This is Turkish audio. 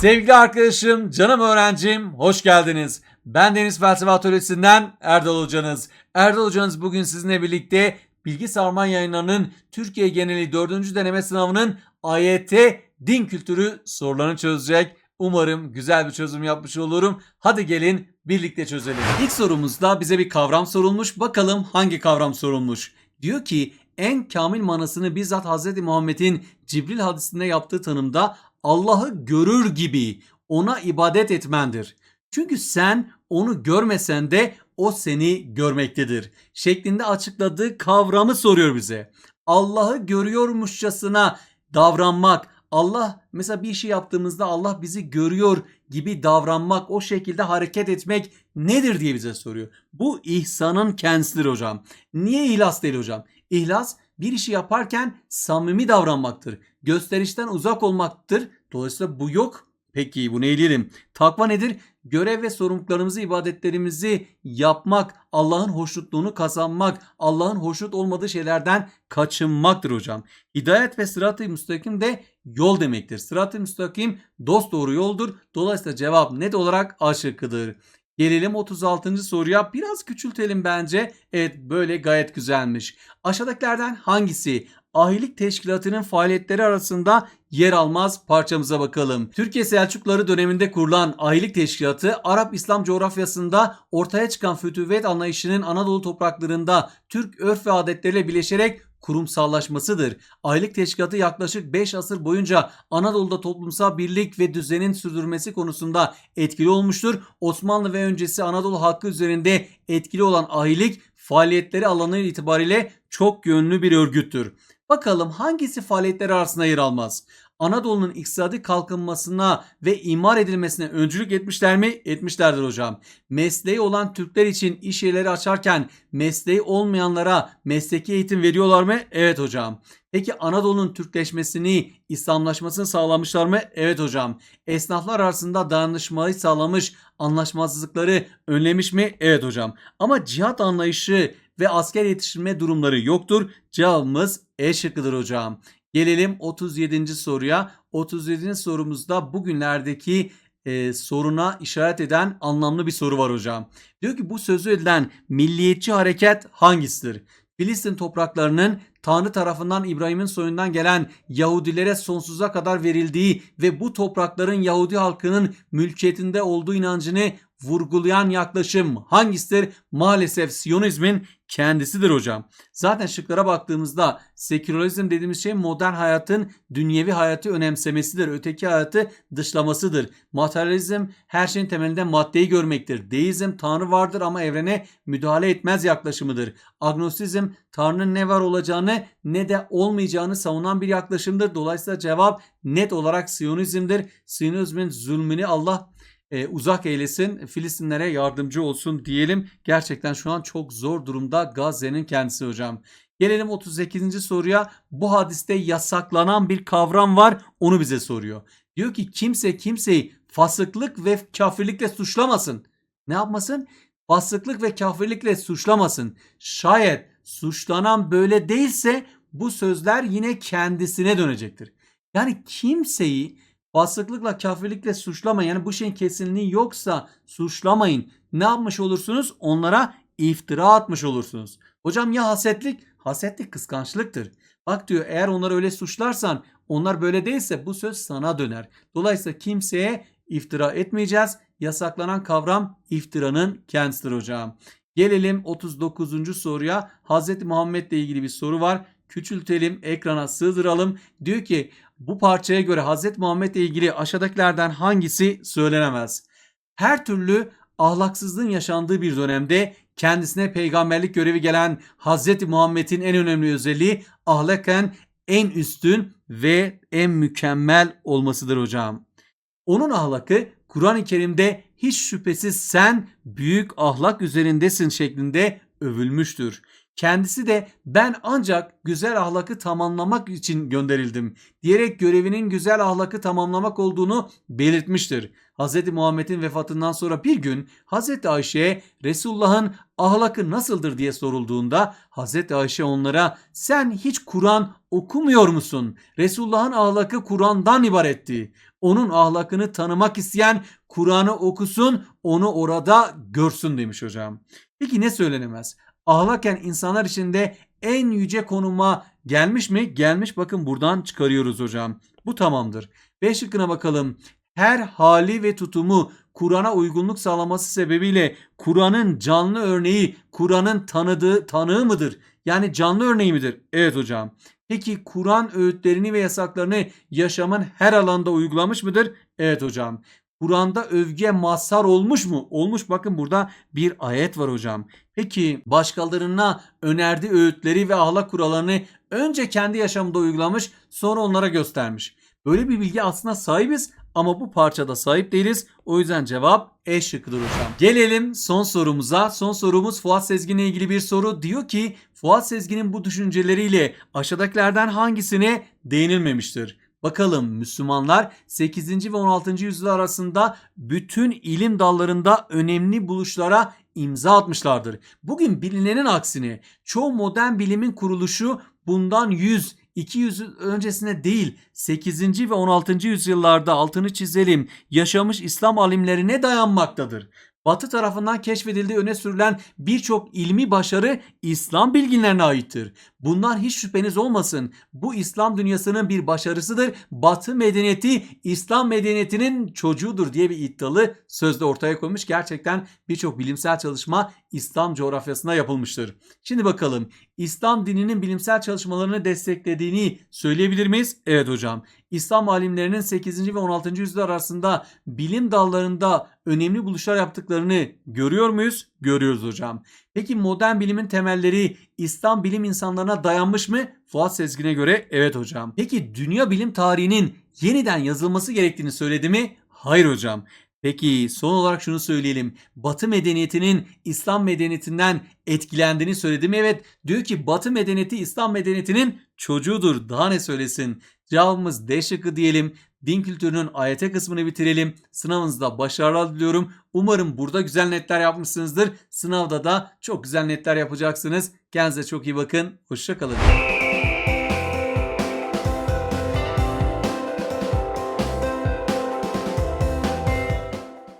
Sevgili arkadaşım, canım öğrencim, hoş geldiniz. Ben Deniz Felsefe Atölyesi'nden Erdal Hocanız. Erdal Hocanız bugün sizinle birlikte Bilgi Sarman yayınlarının Türkiye geneli 4. deneme sınavının AYT din kültürü sorularını çözecek. Umarım güzel bir çözüm yapmış olurum. Hadi gelin birlikte çözelim. İlk sorumuzda bize bir kavram sorulmuş. Bakalım hangi kavram sorulmuş? Diyor ki en kamil manasını bizzat Hz. Muhammed'in Cibril hadisinde yaptığı tanımda Allah'ı görür gibi ona ibadet etmendir. Çünkü sen onu görmesen de o seni görmektedir. Şeklinde açıkladığı kavramı soruyor bize. Allah'ı görüyormuşçasına davranmak, Allah mesela bir işi yaptığımızda Allah bizi görüyor gibi davranmak, o şekilde hareket etmek nedir diye bize soruyor. Bu ihsanın kendisidir hocam. Niye ihlas değil hocam? İhlas bir işi yaparken samimi davranmaktır. Gösterişten uzak olmaktır. Dolayısıyla bu yok. Peki bu neyleyelim? Takva nedir? Görev ve sorumluluklarımızı, ibadetlerimizi yapmak, Allah'ın hoşnutluğunu kazanmak, Allah'ın hoşnut olmadığı şeylerden kaçınmaktır hocam. Hidayet ve sırat-ı müstakim de yol demektir. Sırat-ı müstakim dost doğru yoldur. Dolayısıyla cevap net olarak A şıkkıdır. Gelelim 36. soruya. Biraz küçültelim bence. Evet böyle gayet güzelmiş. Aşağıdakilerden hangisi ahilik teşkilatının faaliyetleri arasında yer almaz parçamıza bakalım. Türkiye Selçukluları döneminde kurulan ahilik teşkilatı Arap İslam coğrafyasında ortaya çıkan fütüvvet anlayışının Anadolu topraklarında Türk örf ve adetleriyle birleşerek kurumsallaşmasıdır. Aylık teşkilatı yaklaşık 5 asır boyunca Anadolu'da toplumsal birlik ve düzenin sürdürmesi konusunda etkili olmuştur. Osmanlı ve öncesi Anadolu hakkı üzerinde etkili olan ahilik faaliyetleri alanı itibariyle çok yönlü bir örgüttür. Bakalım hangisi faaliyetleri arasında yer almaz? Anadolu'nun iktisadi kalkınmasına ve imar edilmesine öncülük etmişler mi? Etmişlerdir hocam. Mesleği olan Türkler için iş yerleri açarken mesleği olmayanlara mesleki eğitim veriyorlar mı? Evet hocam. Peki Anadolu'nun Türkleşmesini, İslamlaşmasını sağlamışlar mı? Evet hocam. Esnaflar arasında dayanışmayı sağlamış, anlaşmazlıkları önlemiş mi? Evet hocam. Ama cihat anlayışı ve asker yetiştirme durumları yoktur. Cevabımız E şıkkıdır hocam. Gelelim 37. soruya. 37. sorumuzda bugünlerdeki e, soruna işaret eden anlamlı bir soru var hocam. Diyor ki bu sözü edilen milliyetçi hareket hangisidir? Filistin topraklarının Tanrı tarafından İbrahim'in soyundan gelen Yahudilere sonsuza kadar verildiği ve bu toprakların Yahudi halkının mülkiyetinde olduğu inancını vurgulayan yaklaşım hangisidir? Maalesef Siyonizmin kendisidir hocam. Zaten şıklara baktığımızda sekülerizm dediğimiz şey modern hayatın dünyevi hayatı önemsemesidir. Öteki hayatı dışlamasıdır. Materyalizm her şeyin temelinde maddeyi görmektir. Deizm Tanrı vardır ama evrene müdahale etmez yaklaşımıdır. Agnostizm Tanrı'nın ne var olacağını ne de olmayacağını savunan bir yaklaşımdır. Dolayısıyla cevap net olarak Siyonizmdir. Siyonizmin zulmünü Allah e, uzak eylesin, Filistinlere yardımcı olsun diyelim. Gerçekten şu an çok zor durumda Gazze'nin kendisi hocam. Gelelim 38. soruya. Bu hadiste yasaklanan bir kavram var. Onu bize soruyor. Diyor ki kimse kimseyi fasıklık ve kafirlikle suçlamasın. Ne yapmasın? Fasıklık ve kafirlikle suçlamasın. Şayet suçlanan böyle değilse bu sözler yine kendisine dönecektir. Yani kimseyi fasıklıkla kafirlikle suçlamayın. Yani bu şeyin kesinliği yoksa suçlamayın. Ne yapmış olursunuz? Onlara iftira atmış olursunuz. Hocam ya hasetlik? Hasetlik kıskançlıktır. Bak diyor eğer onları öyle suçlarsan onlar böyle değilse bu söz sana döner. Dolayısıyla kimseye iftira etmeyeceğiz. Yasaklanan kavram iftiranın kendisidir hocam. Gelelim 39. soruya. Hz. Muhammed ile ilgili bir soru var. Küçültelim, ekrana sığdıralım. Diyor ki bu parçaya göre Hz. Muhammed ile ilgili aşağıdakilerden hangisi söylenemez? Her türlü ahlaksızlığın yaşandığı bir dönemde kendisine peygamberlik görevi gelen Hz. Muhammed'in en önemli özelliği ahlaken en üstün ve en mükemmel olmasıdır hocam. Onun ahlakı Kur'an-ı Kerim'de hiç şüphesiz sen büyük ahlak üzerindesin şeklinde övülmüştür. Kendisi de ben ancak güzel ahlakı tamamlamak için gönderildim diyerek görevinin güzel ahlakı tamamlamak olduğunu belirtmiştir. Hz. Muhammed'in vefatından sonra bir gün Hz. Ayşe'ye Resulullah'ın ahlakı nasıldır diye sorulduğunda Hz. Ayşe onlara sen hiç Kur'an okumuyor musun? Resulullah'ın ahlakı Kur'an'dan ibaretti. Onun ahlakını tanımak isteyen Kur'an'ı okusun, onu orada görsün demiş hocam. Peki ne söylenemez? Ahlaken insanlar içinde en yüce konuma gelmiş mi? Gelmiş bakın buradan çıkarıyoruz hocam. Bu tamamdır. B şıkkına bakalım. Her hali ve tutumu Kur'an'a uygunluk sağlaması sebebiyle Kur'an'ın canlı örneği, Kur'an'ın tanıdığı tanığı mıdır? Yani canlı örneği midir? Evet hocam. Peki Kur'an öğütlerini ve yasaklarını yaşamın her alanda uygulamış mıdır? Evet hocam. Kur'an'da övgüye mazhar olmuş mu? Olmuş bakın burada bir ayet var hocam. Peki başkalarına önerdiği öğütleri ve ahlak kurallarını önce kendi yaşamında uygulamış sonra onlara göstermiş. Böyle bir bilgi aslında sahibiz ama bu parçada sahip değiliz. O yüzden cevap E şıkkıdır hocam. Gelelim son sorumuza. Son sorumuz Fuat Sezgin'le ilgili bir soru. Diyor ki Fuat Sezgin'in bu düşünceleriyle aşağıdakilerden hangisine değinilmemiştir? Bakalım Müslümanlar 8. ve 16. yüzyıl arasında bütün ilim dallarında önemli buluşlara imza atmışlardır. Bugün bilinenin aksine çoğu modern bilimin kuruluşu bundan 100 200 yıl öncesine değil 8. ve 16. yüzyıllarda altını çizelim yaşamış İslam alimlerine dayanmaktadır. Batı tarafından keşfedildiği öne sürülen birçok ilmi başarı İslam bilginlerine aittir. Bundan hiç şüpheniz olmasın. Bu İslam dünyasının bir başarısıdır. Batı medeniyeti İslam medeniyetinin çocuğudur diye bir iddialı sözde ortaya koymuş. Gerçekten birçok bilimsel çalışma İslam coğrafyasına yapılmıştır. Şimdi bakalım İslam dininin bilimsel çalışmalarını desteklediğini söyleyebilir miyiz? Evet hocam. İslam alimlerinin 8. ve 16. yüzyıl arasında bilim dallarında önemli buluşlar yaptıklarını görüyor muyuz? Görüyoruz hocam. Peki modern bilimin temelleri İslam bilim insanlarına dayanmış mı? Fuat Sezgin'e göre evet hocam. Peki dünya bilim tarihinin yeniden yazılması gerektiğini söyledi mi? Hayır hocam. Peki son olarak şunu söyleyelim. Batı medeniyetinin İslam medeniyetinden etkilendiğini söyledi mi? Evet. Diyor ki Batı medeniyeti İslam medeniyetinin çocuğudur. Daha ne söylesin? Cevabımız D şıkkı diyelim. Din kültürünün AYT kısmını bitirelim. Sınavınızda başarılar diliyorum. Umarım burada güzel netler yapmışsınızdır. Sınavda da çok güzel netler yapacaksınız. Kendinize çok iyi bakın. Hoşçakalın.